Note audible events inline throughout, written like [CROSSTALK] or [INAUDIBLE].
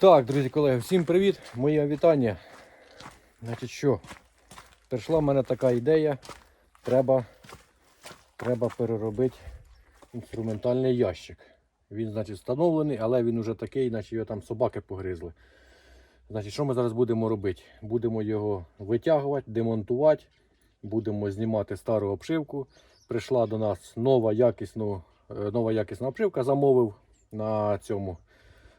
Так, друзі колеги, всім привіт! Моє вітання. Значить що? Прийшла в мене така ідея. Треба, треба переробити інструментальний ящик. Він, значить, встановлений, але він уже такий, наче його там собаки погризли. Значить, що ми зараз будемо робити? Будемо його витягувати, демонтувати, будемо знімати стару обшивку. Прийшла до нас нова, якісну, е, нова якісна обшивка, замовив на цьому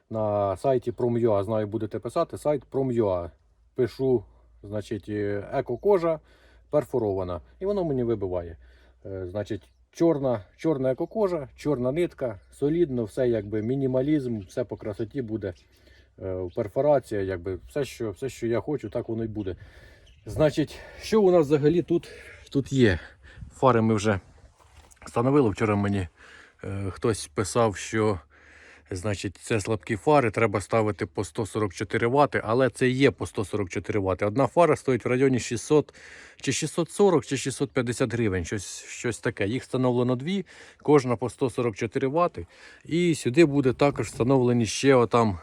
на сайті Prom.ua. Знаю, будете писати сайт Prom.ua. Пишу, значить, е, еко-кожа перфорована. І воно мені вибиває. Е, Значить, чорна, чорна еко-кожа, чорна нитка, солідно, все якби мінімалізм, все по красоті буде. Е, Перфорація, якби все, що, все, що я хочу, так воно й буде. Значить, що у нас взагалі тут, тут є? Фари ми вже встановили. Вчора мені е, хтось писав, що Значить, це слабкі фари, треба ставити по 144 Вт, але це є по 144 Вт. Одна фара стоїть в районі 600 чи 640 чи 650 гривень, щось, щось таке. Їх встановлено дві, кожна по 144 Вт. І сюди буде також встановлені ще отам.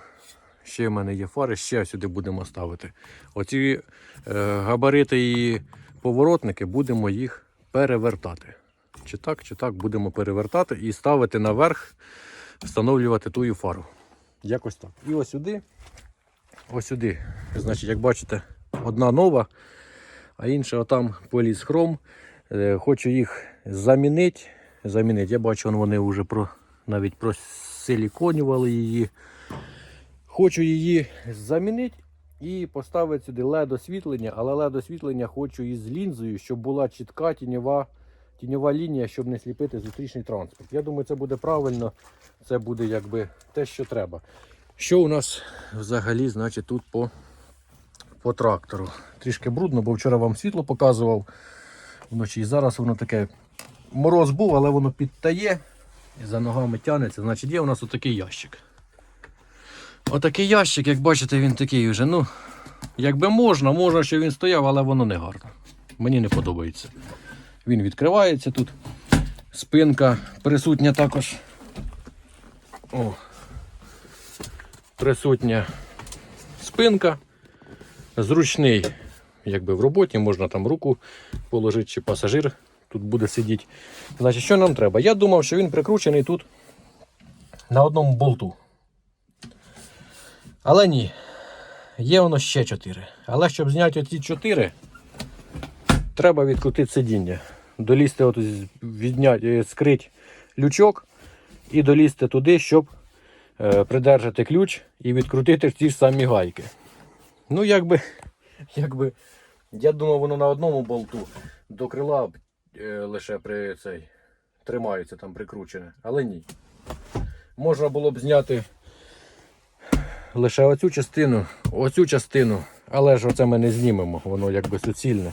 Ще в мене є фари, ще сюди будемо ставити. Оці е, габарити і поворотники будемо їх перевертати. Чи так, чи так будемо перевертати і ставити наверх встановлювати тую фару. Якось так. І ось сюди, ось сюди. Значить, як бачите, одна нова, а інша отам поліз хром. Е, Хочу їх замінити. замінити. Я бачу, вони вже про, навіть просиліконювали її. Хочу її замінити і поставити сюди LED освітлення, але LED освітлення хочу із лінзою, щоб була чітка тіньова, тіньова лінія, щоб не сліпити зустрічний транспорт. Я думаю, це буде правильно, це буде якби те, що треба. Що у нас взагалі, значить, тут по, по трактору? Трішки брудно, бо вчора вам світло показував вночі. І зараз воно таке мороз був, але воно підтає і за ногами тягнеться. Значить, є у нас отакий ящик. Отакий ящик, як бачите, він такий вже, ну, якби можна, можна, щоб він стояв, але воно не гарно. Мені не подобається. Він відкривається тут. Спинка присутня також. О, присутня спинка. Зручний, якби в роботі, можна там руку положити, чи пасажир тут буде сидіти. Значить, що нам треба? Я думав, що він прикручений тут на одному болту. Але ні. Є воно ще 4. Але щоб зняти оці 4, треба відкрутити сидіння. Долізти, от, відняти, скрити лючок і долізти туди, щоб е, придержати ключ і відкрутити ті ж самі гайки. Ну, якби, [LAUGHS] якби, я думав, воно на одному болту до крила е, лише при цей тримається там прикручене, але ні. Можна було б зняти лише оцю частину, оцю частину, але ж оце ми не знімемо, воно якби суцільне.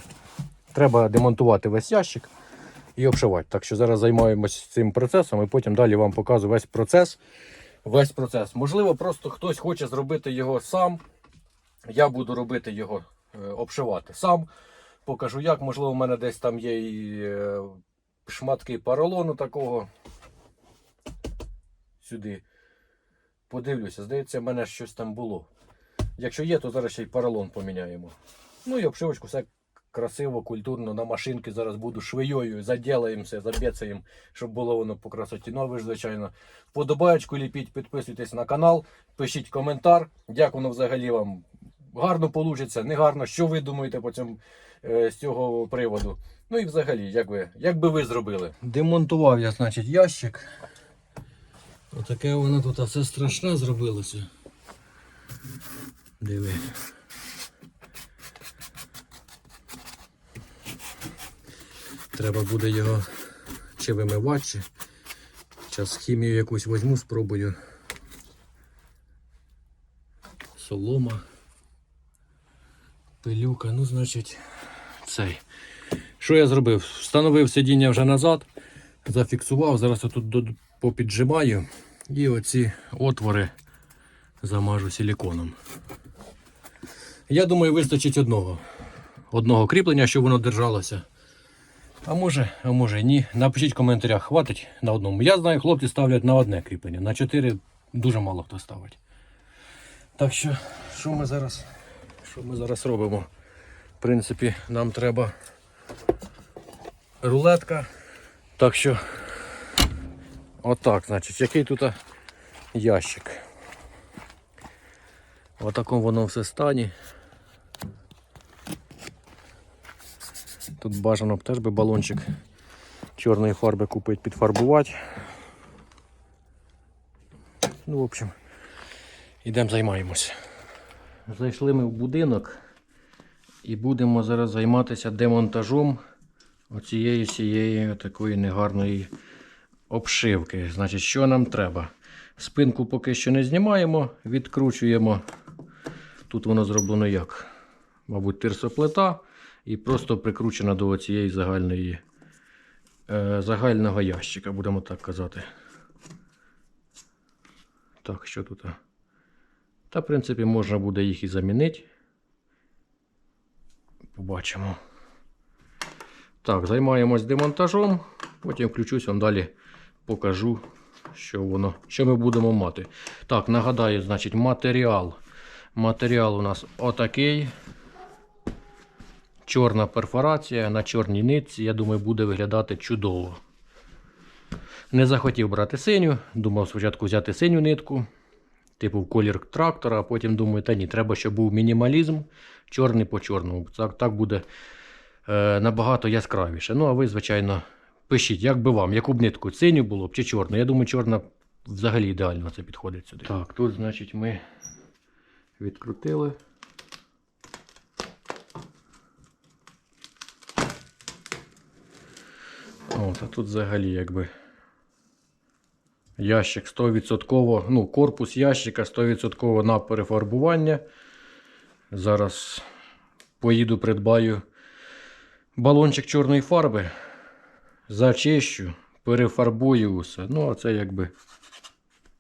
Треба демонтувати весь ящик і обшивати. Так що зараз займаємось цим процесом і потім далі вам показую весь процес. Весь процес. Можливо, просто хтось хоче зробити його сам. Я буду робити його, е, обшивати сам. Покажу як. Можливо, у мене десь там є і е, шматки поролону такого. Сюди. Подивлюся, здається, в мене щось там було. Якщо є, то зараз ще й поролон поміняємо. Ну і обшивочку все красиво, культурно на машинки зараз буду швеєю, заділаємося, забецаємо, щоб було воно по красоті. Ну, а ви ж, звичайно, подобаєчку ліпіть, підписуйтесь на канал, пишіть коментар, як воно взагалі вам гарно вийде, не гарно, що ви думаєте по цьому, е, з цього приводу. Ну і взагалі, як ви, як би ви зробили? Демонтував я, значить, ящик. Отаке воно тут все страшне зробилося. Диви. Треба буде його чи вимивати, чи зараз хімію якусь візьму, спробую. Солома. Пилюка, ну значить цей. Що я зробив? Встановив сидіння вже назад, зафіксував, зараз я тут попіджимаю і оці отвори замажу силіконом. Я думаю, вистачить одного. Одного кріплення, щоб воно держалося. А може, а може ні. Напишіть в коментарях, хватить на одному. Я знаю, хлопці ставлять на одне кріплення, на чотири дуже мало хто ставить. Так що, що ми зараз, що ми зараз робимо? В принципі, нам треба рулетка. Так що, отак, значить, який тут ящик. В такому воно все стані. Тут бажано б теж би балончик чорної фарби купити, підфарбувати. Ну, в общем, йдемо займаємося. Зайшли ми в будинок і будемо зараз займатися демонтажом оцієї цієї такої негарної обшивки. Значить, що нам треба? Спинку поки що не знімаємо, відкручуємо. Тут воно зроблено як? Мабуть, тирсоплита і просто прикручена до цієї загальної, е, загального ящика, будемо так казати. Так, що тут? Та, в принципі, можна буде їх і замінити. Побачимо. Так, займаємось демонтажом, потім включусь вам далі покажу, що воно, що ми будемо мати. Так, нагадаю, значить, матеріал. Матеріал у нас отакий. Чорна перфорація на чорній нитці, я думаю, буде виглядати чудово. Не захотів брати синю, думав спочатку взяти синю нитку, типу в колір трактора, а потім думаю, та ні, треба, щоб був мінімалізм, чорний по чорному. Так, так буде е, набагато яскравіше. Ну, а ви, звичайно, пишіть, як би вам, яку б нитку, синю було б чи чорну. Я думаю, чорна взагалі ідеально це підходить сюди. Так, тут, значить, ми відкрутили. От, а тут взагалі якби ящик 100%, ну, корпус ящика 100% на перефарбування. Зараз поїду придбаю балончик чорної фарби, зачищу, перефарбую усе. Ну, а це якби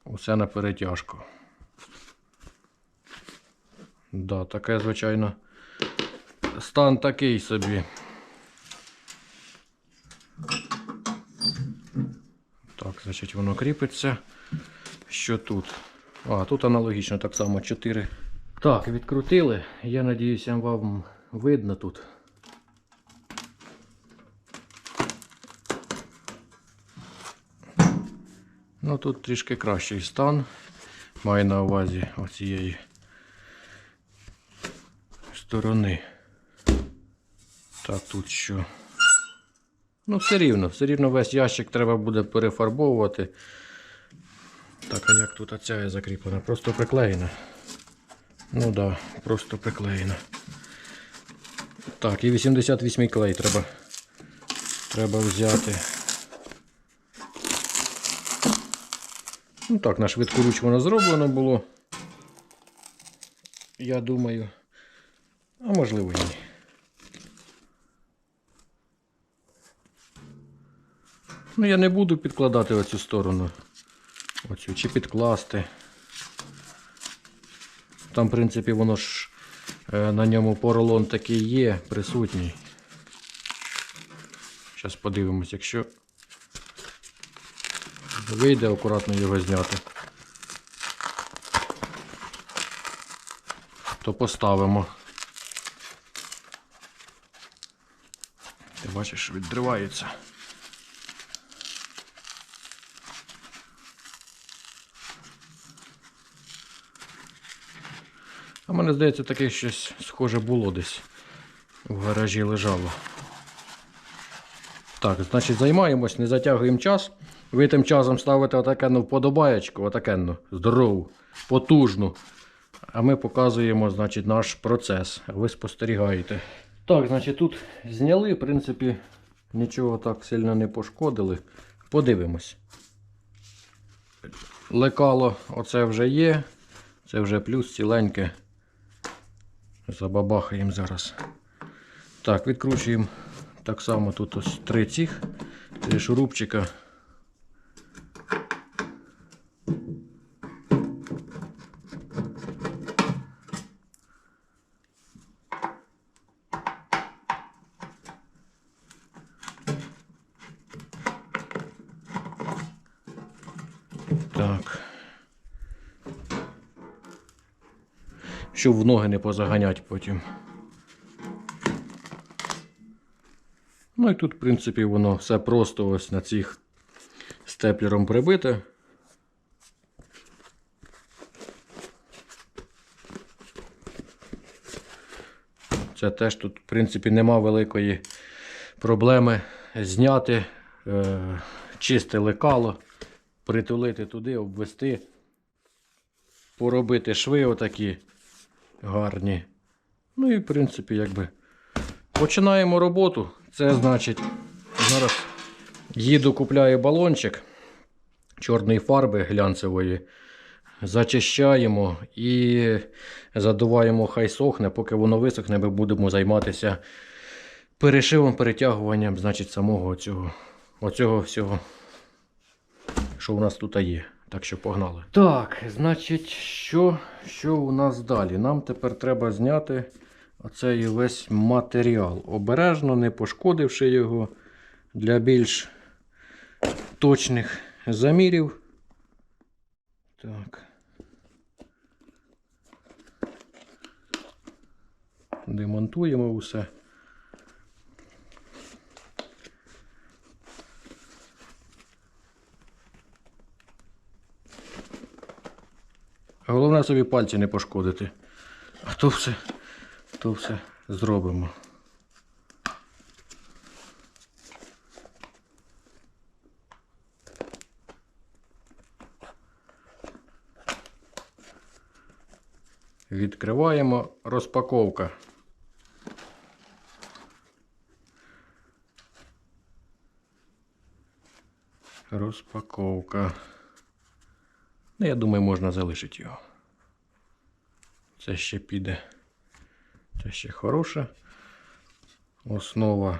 усе на перетяжку. Да, таке, звичайно, стан такий собі. Так, значить, воно кріпиться. Що тут? А, тут аналогічно так само 4. Так, відкрутили. Я надіюся, вам видно тут. Ну тут трішки кращий стан. Маю на увазі оцієї сторони. Так, тут що? Ну, все рівно, все рівно весь ящик треба буде перефарбовувати. Так, а як тут оця закріплена? Просто приклеєна. Ну так, да, просто приклеєна. Так, і 88 клей треба, треба взяти. Ну так, на швидкоруч воно зроблено було. Я думаю. А можливо і ні. Ну, я не буду підкладати оцю сторону. Оцю, чи підкласти. Там, в принципі, воно ж е, на ньому поролон такий є, присутній. Зараз подивимось, якщо вийде акуратно його зняти, то поставимо. Ти бачиш, відривається. Мене здається, таке щось схоже було десь в гаражі лежало. Так, значить, займаємось, не затягуємо час. Ви тим часом ставите отакенну вподобаєчку, отакенну, здорову, потужну. А ми показуємо значить, наш процес. Ви спостерігаєте. Так, значить, тут зняли, в принципі, нічого так сильно не пошкодили. Подивимось. Лекало оце вже є. Це вже плюс ціленьке. Забабахаємо зараз. Так, відкручуємо так само тут ось три цих, три шурупчика. Так. Щоб в ноги не позаганять потім. Ну і тут, в принципі, воно все просто ось на цих степлером прибите. Це теж тут, в принципі, нема великої проблеми зняти е, чисте лекало, притулити туди, обвести, поробити шви отакі гарні. Ну і, в принципі, якби починаємо роботу. Це значить, зараз їду, купляю балончик чорної фарби глянцевої. Зачищаємо і задуваємо, хай сохне. Поки воно висохне, ми будемо займатися перешивом, перетягуванням, значить, самого цього, оцього всього, що у нас тут є. Так що погнали. Так, значить, що, що у нас далі? Нам тепер треба зняти оцей весь матеріал. Обережно, не пошкодивши його для більш точних замірів. Так. Демонтуємо усе. Головне собі пальці не пошкодити. А то все, то все зробимо. Відкриваємо розпаковка. Розпаковка. Ну, я думаю, можна залишити його. Це ще піде. Це ще хороша. Основа.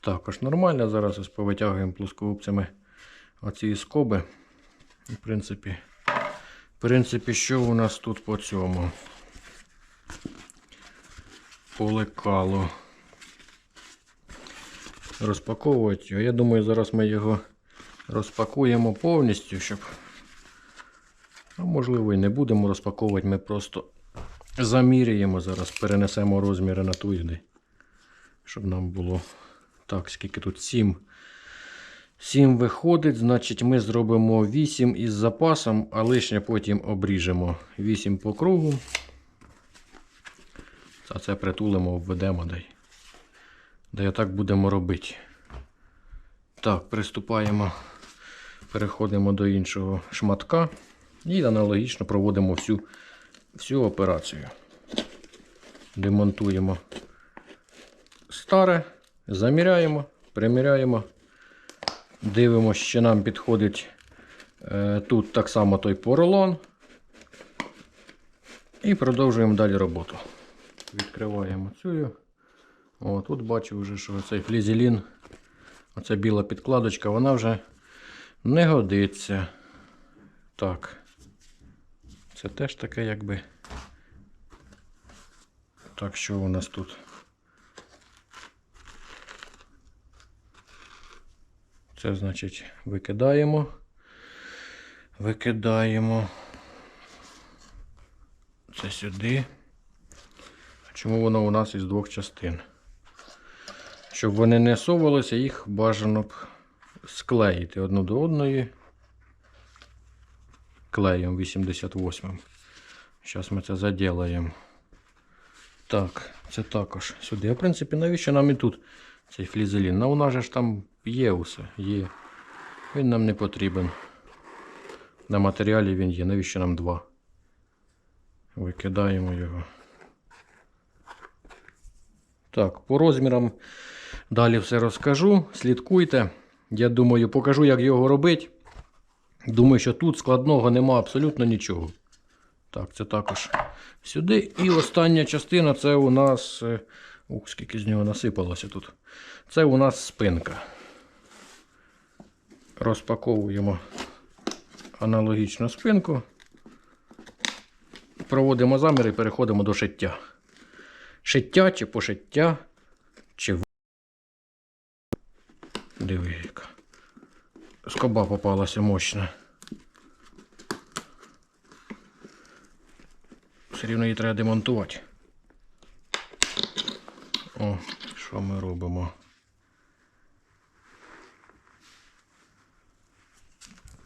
Також нормальна. Зараз повитягуємо плоскогубцями оці скоби. В принципі, в принципі, що у нас тут по цьому? По лекалу. Розпаковувати його. Я думаю, зараз ми його розпакуємо повністю, щоб. А можливо і не будемо розпаковувати, ми просто заміряємо зараз, перенесемо розміри на туїди, щоб нам було так, скільки тут 7. 7 виходить, значить ми зробимо 8 із запасом, а лишнє потім обріжемо 8 по кругу. А це притулимо, введемо дай. Де так будемо робити. Так, приступаємо, переходимо до іншого шматка і аналогічно проводимо всю, всю операцію. Демонтуємо старе, заміряємо, приміряємо. Дивимося, що нам підходить е, тут так само той поролон. І продовжуємо далі роботу. Відкриваємо цю. О, тут бачу вже, що цей флізелін, оця біла підкладочка, вона вже не годиться. Так. Це теж таке якби. Так, що у нас тут? Це значить викидаємо. Викидаємо. Це сюди. Чому воно у нас із двох частин? Щоб вони не совалися, їх бажано б склеїти одну до одної клеєм 88. Зараз ми це заділаємо. Так, це також сюди. В принципі, навіщо нам і тут цей флізелін? Ну, у нас же ж там є усе, є. Він нам не потрібен. На матеріалі він є. Навіщо нам два? Викидаємо його. Так, по розмірам далі все розкажу. Слідкуйте. Я думаю, покажу, як його робити. Думаю, що тут складного нема абсолютно нічого. Так, це також сюди. І остання частина це у нас. е, Ух, скільки з нього насипалося тут. Це у нас спинка. Розпаковуємо аналогічно спинку. Проводимо заміри і переходимо до шиття. Шиття чи пошиття, чи Диви, яка. Скоба попалася мощна. Все рівно її треба демонтувати. О, що ми робимо?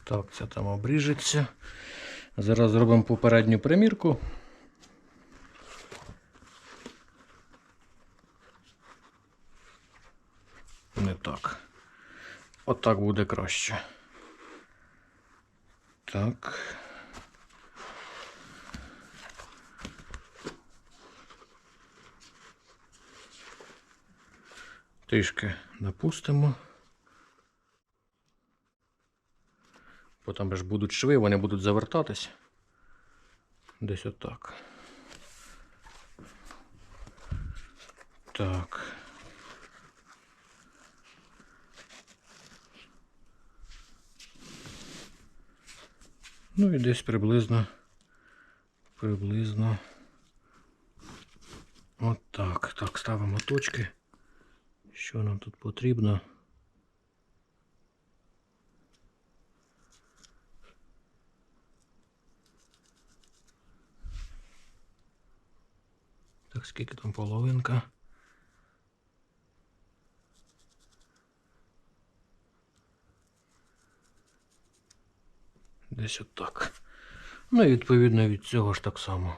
Так, це там обріжеться. Зараз зробимо попередню примірку. Не так. Отак буде краще. Так. Трішки напустимо. Бо там ж будуть шви, вони будуть завертатись. Десь отак. Так. Ну і десь приблизно. Приблизно. Отак. Так, ставимо точки. Що нам тут потрібно? Так, скільки там половинка? Десь отак. Ну і відповідно від цього ж так само.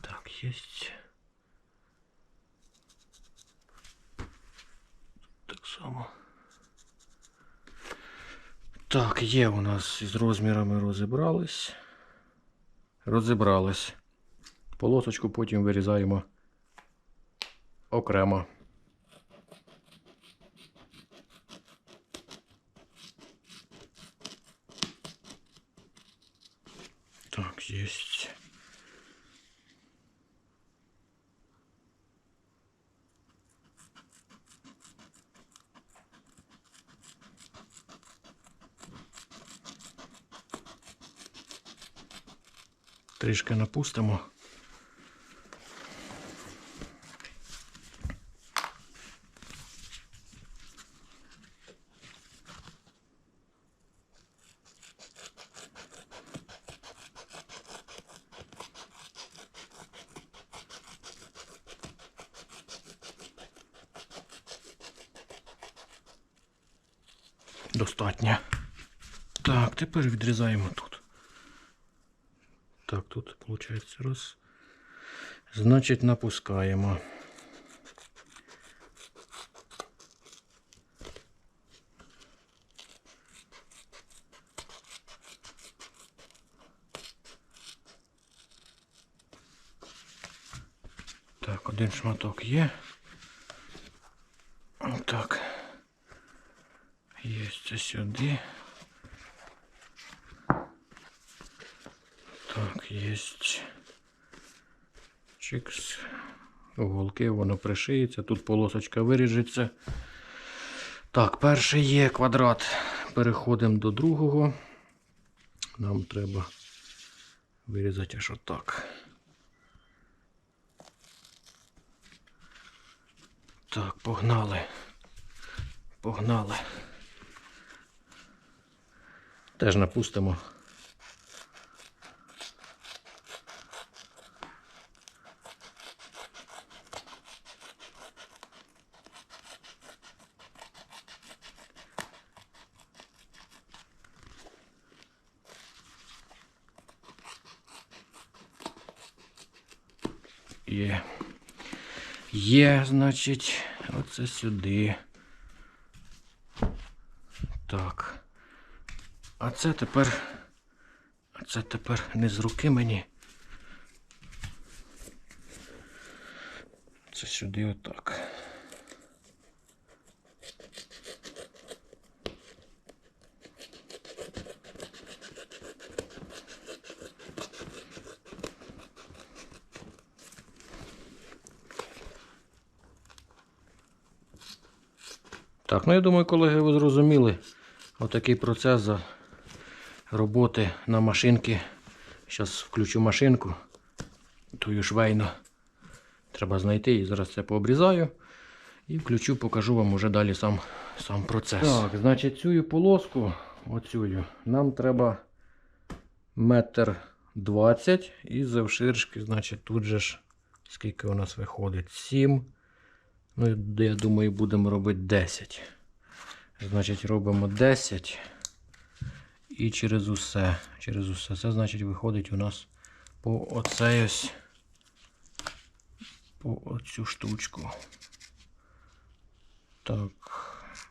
Так, есть. Так само. Так, є у нас із розмірами розібрались. Розібрались. Полосочку потім вирізаємо окремо. Так, есть. Трішки напустимо. Достатньо. Так, тепер відрізаємо тут. Так, тут виходить раз. Значить, напускаємо. Так, один шматок є. Так. Є це сюди. Так. Чикс. Уголки, воно пришиється. Тут полосочка виріжеться. Так, перший є квадрат. Переходимо до другого. Нам треба вирізати аж отак. Так, погнали. Погнали. Теж напустимо. Є. Є, значить, оце сюди. Так. А це тепер. А це тепер не з руки мені. Це сюди отак. Ну я думаю, колеги, ви зрозуміли отакий процес роботи на машинки. Зараз включу машинку, тую швейну. Треба знайти і зараз це пообрізаю. І включу, покажу вам уже далі сам, сам процес. Так, значить, цю полоску, оцю, нам треба метр двадцять і завширшки, значить, тут же ж скільки у нас виходить? 7. Ну, я думаю, будемо робити 10. Значить, робимо 10. І через усе. Через усе. Це значить виходить у нас по оцей ось по оцю штучку. Так.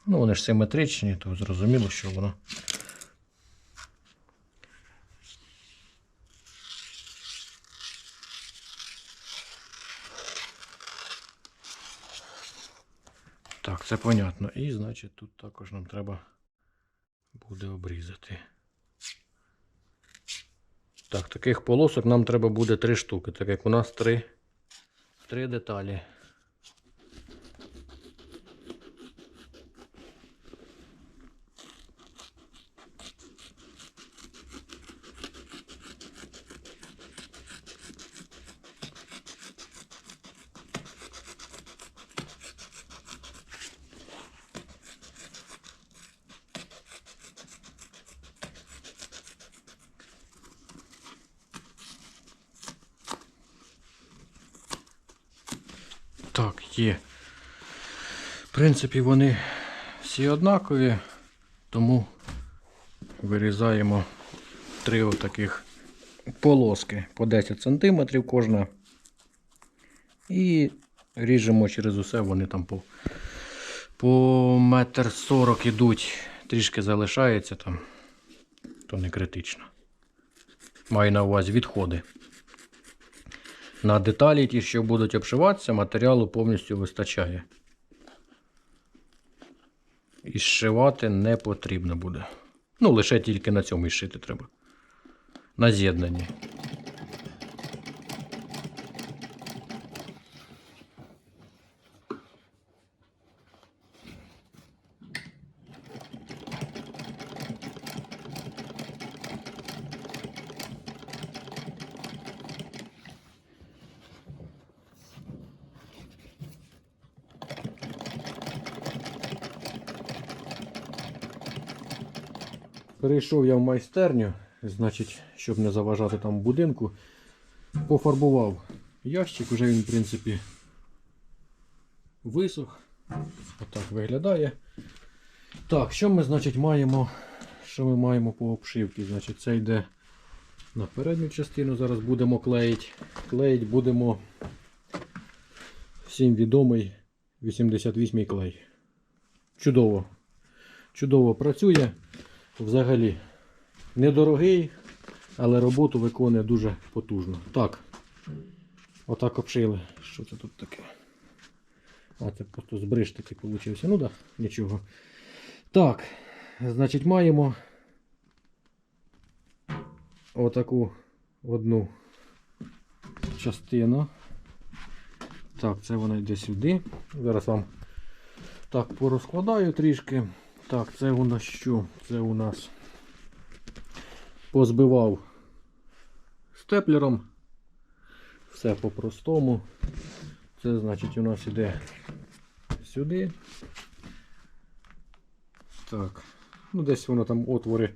Ну, вони ж симетричні, то зрозуміло, що воно. Так, це понятно. І значить тут також нам треба буде обрізати. Так, таких полосок нам треба буде три штуки, так як у нас три, три деталі. Так, є. В принципі, вони всі однакові, тому вирізаємо три отаких полоски по 10 см кожна. І ріжемо через усе, вони там по, по метр сорок ідуть, трішки залишається там, то не критично. Маю на увазі відходи. На деталі, ті, що будуть обшиватися, матеріалу повністю вистачає. І зшивати не потрібно буде. Ну, лише тільки на цьому і шити треба. На з'єднанні. Перейшов я в майстерню, значить, щоб не заважати там будинку, пофарбував ящик, вже він, в принципі, висох. Отак виглядає. Так, що ми, значить, маємо? Що ми маємо по обшивці? Значить, це йде на передню частину. Зараз будемо клеїти. Клеїть будемо всім відомий 88 клей. Чудово. Чудово працює. Взагалі недорогий, але роботу виконує дуже потужно. Так. Отак обшили. Що це тут таке? А, це просто збриж такий получився. Ну так, да, нічого. Так, значить, маємо отаку одну частину. Так, це вона йде сюди. Зараз вам так порозкладаю трішки. Так, це у нас що? Це у нас позбивав степлером. Все по-простому. Це значить у нас іде сюди. Так. Ну, десь воно там отвори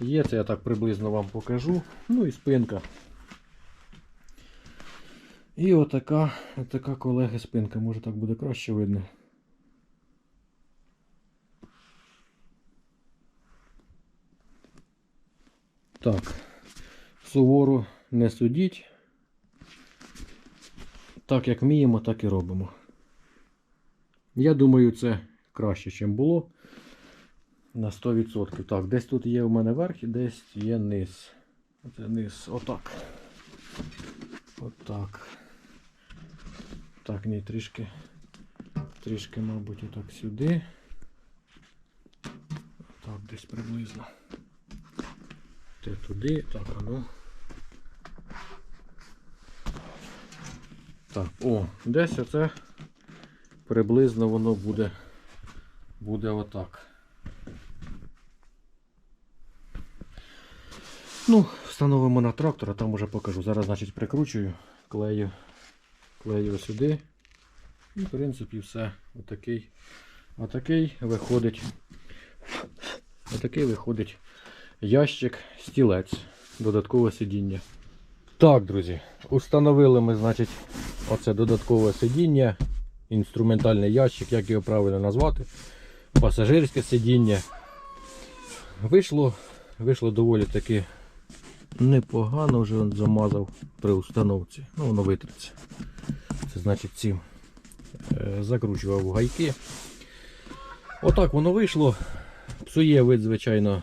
є, це я так приблизно вам покажу. Ну і спинка. І отака, отака колеги спинка, може так буде краще видно. Так, суворо не судіть. Так як вміємо, так і робимо. Я думаю, це краще, ніж було. На 100%. Так, десь тут є у мене верх і десь є низ. Оце низ. Отак. Отак. Так, ні, трішки. Трішки, мабуть, отак сюди. Так, десь приблизно. Те туди, так, а ну. Так, о, десь оце приблизно воно буде, буде отак. Ну, встановимо на трактор, а там уже покажу. Зараз, значить, прикручую, клею клею сюди. І, в принципі, все. Отакий, отакий виходить. Отакий виходить ящик, стілець, додаткове сидіння. Так, друзі, установили ми, значить, оце додаткове сидіння, інструментальний ящик, як його правильно назвати, пасажирське сидіння. Вийшло, вийшло доволі таки непогано, вже он замазав при установці. Ну, воно витриться. Це значить цим е, закручував гайки. Отак воно вийшло. Псує вид, звичайно.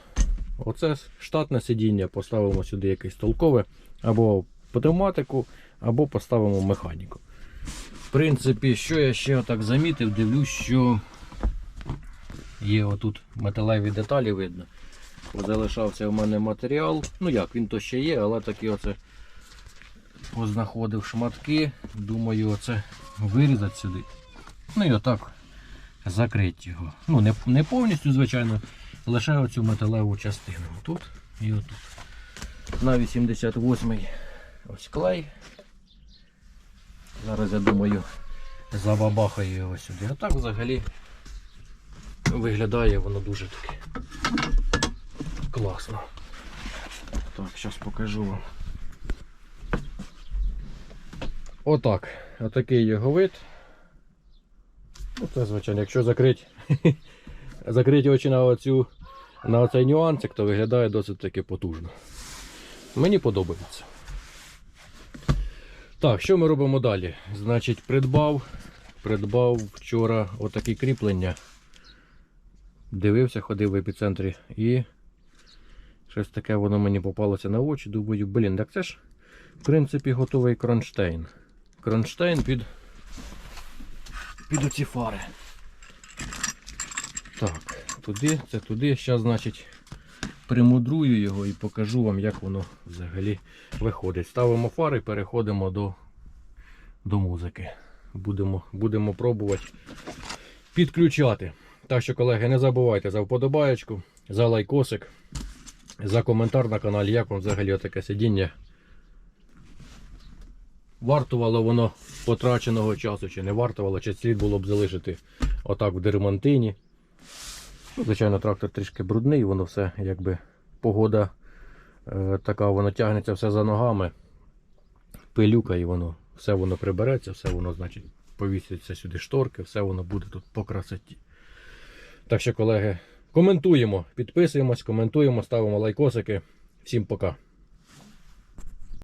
Оце штатне сидіння, поставимо сюди якесь толкове, або пневматику, або поставимо механіку. В принципі, що я ще отак замітив, дивлюсь, що є отут металеві деталі видно. Залишався в мене матеріал. Ну як, він то ще є, але такі оце познаходив шматки. Думаю, оце вирізати сюди. Ну і отак закрити його. Ну, не, не повністю, звичайно, лише оцю металеву частину. Тут і отут. На 88-й ось клей. Зараз я думаю забабахаю його сюди. А так взагалі виглядає воно дуже таки класно. Так, зараз покажу вам. Отак. Отакий його вид. Ну, це, звичайно, якщо закрити, [LAUGHS] закрити очі на, оцю, на оцей нюансик, то виглядає досить таки потужно. Мені подобається. Так, що ми робимо далі? Значить, придбав, придбав вчора отакі кріплення. Дивився, ходив в епіцентрі і щось таке воно мені попалося на очі. Думаю, блін, так це ж в принципі готовий кронштейн. Кронштейн під, під оці фари. Так, туди, це туди. Зараз, значить, примудрую його і покажу вам, як воно взагалі виходить. Ставимо фари, переходимо до, до музики. Будемо, будемо пробувати підключати. Так що, колеги, не забувайте за вподобаєчку, за лайкосик, за коментар на каналі, як вам взагалі таке сидіння. Вартувало воно потраченого часу, чи не вартувало, чи слід було б залишити отак в дермантині. Звичайно, трактор трішки брудний, воно все якби погода е, така, воно тягнеться все за ногами. Пилюка і воно, все воно прибереться, все воно, значить, повіситься сюди шторки, все воно буде тут по красоті. Так що, колеги, коментуємо, підписуємось, коментуємо, ставимо лайкосики. Всім пока.